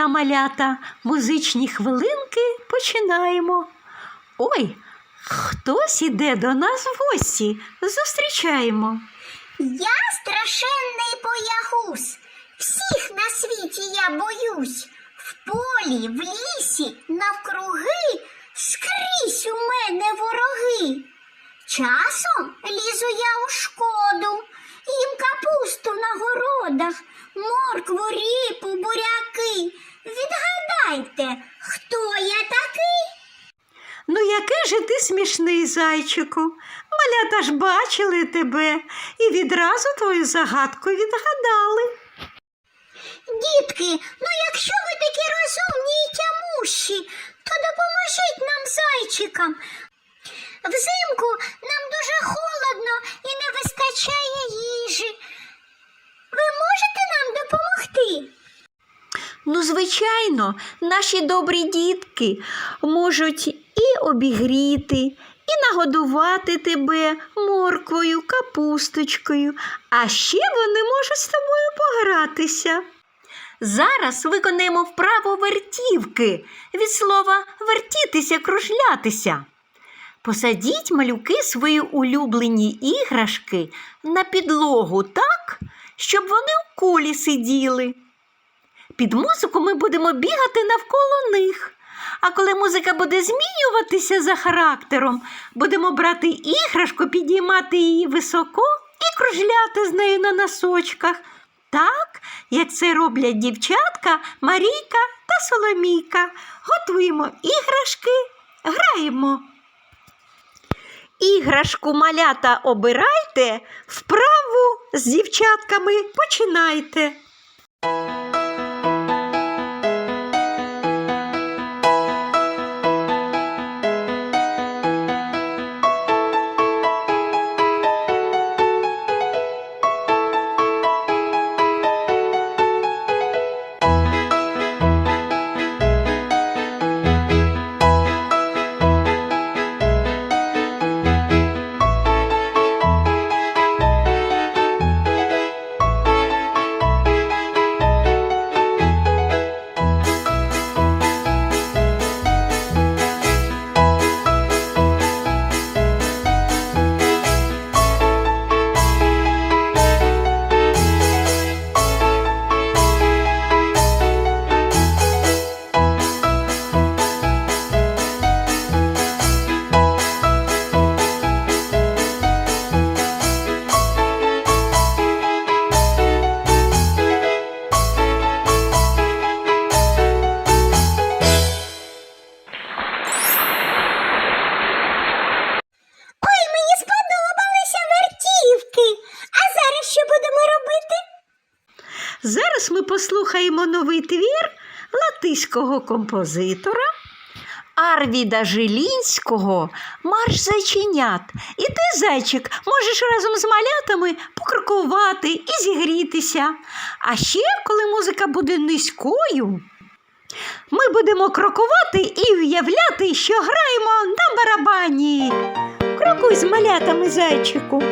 дня, малята, музичні хвилинки починаємо. Ой, хтось іде до нас в гості. Зустрічаємо. Я страшенний боягуз. Всіх на світі я боюсь. В полі, в лісі, навкруги, скрізь у мене вороги. Часом лізу я у шкоду, їм капусту на городах, моркву, ріпу, буряки. Відгадайте, хто я такий? Ну, який же ти смішний, зайчику. Малята ж бачили тебе і відразу твою загадку відгадали. Дітки, ну якщо ви такі розумні і тямущі, то допоможіть нам зайчикам. Взимку нам дуже холодно і не вистачає їжі. Ви можете нам допомогти? Ну, звичайно, наші добрі дітки можуть і обігріти, і нагодувати тебе морквою, капусточкою, а ще вони можуть з тобою погратися. Зараз виконаємо вправу вертівки від слова вертітися, кружлятися. Посадіть малюки свої улюблені іграшки на підлогу так, щоб вони в колі сиділи. Під музику ми будемо бігати навколо них. А коли музика буде змінюватися за характером, будемо брати іграшку, підіймати її високо і кружляти з нею на носочках, так, як це роблять дівчатка Марійка та Соломійка. Готуємо іграшки, граємо. Іграшку малята обирайте, вправу з дівчатками починайте. Зараз ми послухаємо новий твір латиського композитора Арвіда Жилінського Марш зайченят. І ти, зайчик, можеш разом з малятами покрокувати і зігрітися. А ще, коли музика буде низькою, ми будемо крокувати і уявляти, що граємо на барабані. Крокуй з малятами, зайчику.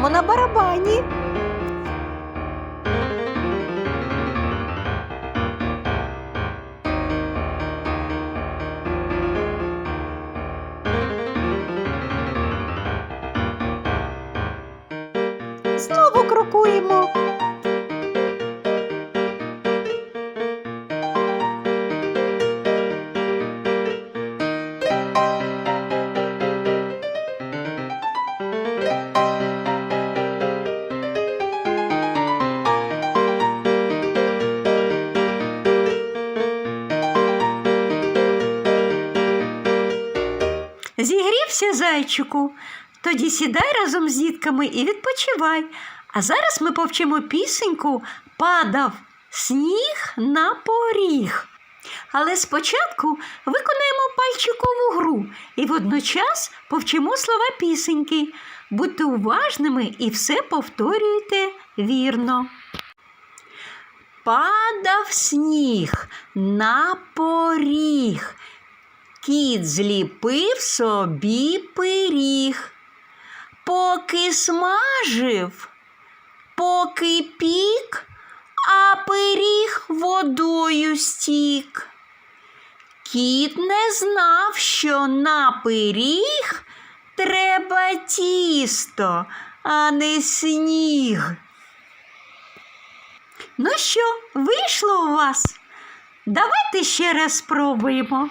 Граємо на барабані. Знову крокуємо. Зайчику, тоді сідай разом з дітками і відпочивай. А зараз ми повчимо пісеньку Падав сніг на поріг. Але спочатку виконаємо пальчикову гру і водночас повчимо слова пісеньки. Будьте уважними і все повторюйте вірно. Падав сніг на поріг. Кіт зліпив собі пиріг. Поки смажив, поки пік, а пиріг водою стік. Кіт не знав, що на пиріг треба тісто, а не сніг. Ну що, вийшло у вас? Давайте ще раз спробуємо.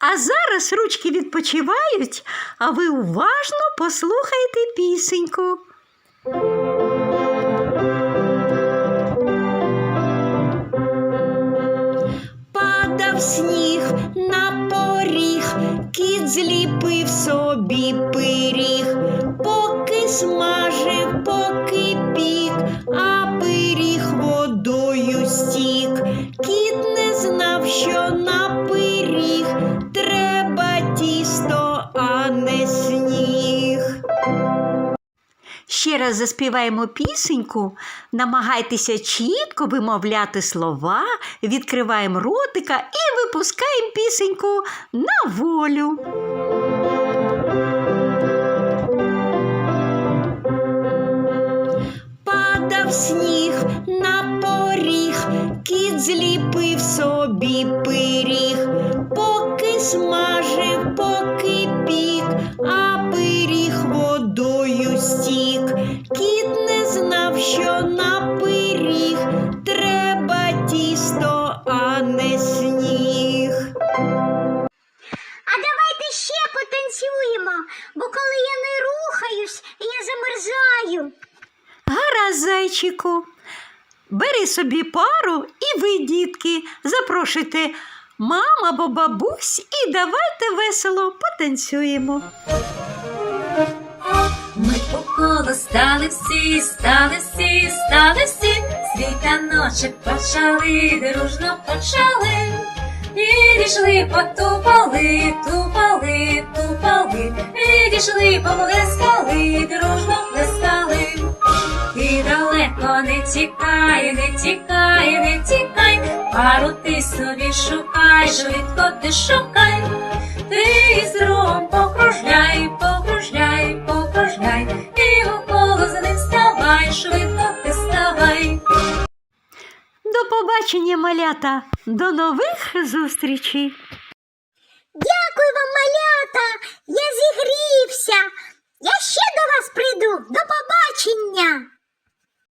А зараз ручки відпочивають, а ви уважно послухайте пісеньку. Падав сніг на поріг, кіт зліпив собі пиріг, поки смажив, Ще раз заспіваємо пісеньку, намагайтеся чітко вимовляти слова, відкриваємо ротика і випускаємо пісеньку на волю. Падав сніг на поріг, кіт зліпив собі пиріг, поки смажив, поки бо коли я не рухаюсь, я замерзаю. Гаразд, зайчику. Бери собі пару і ви, дітки, запрошуйте мам або бабусь і давайте весело потанцюємо. Ми по колу стали всі, стали всі, стали всі, світаночок почали, дружно почали. І дійшли, потупали, тупали, тупали, і дійшли, помлескали, дружно плескали. І далеко не тікай, не тікай, не тікай, пару ти собі шукай, швидко ти шукай. Ти з другом покружляй, покружляй, покружляй, і около за ним ставай, швидко побачення, малята, до нових зустрічей! Дякую вам, малята. Я зігрівся. Я ще до вас прийду. До побачення.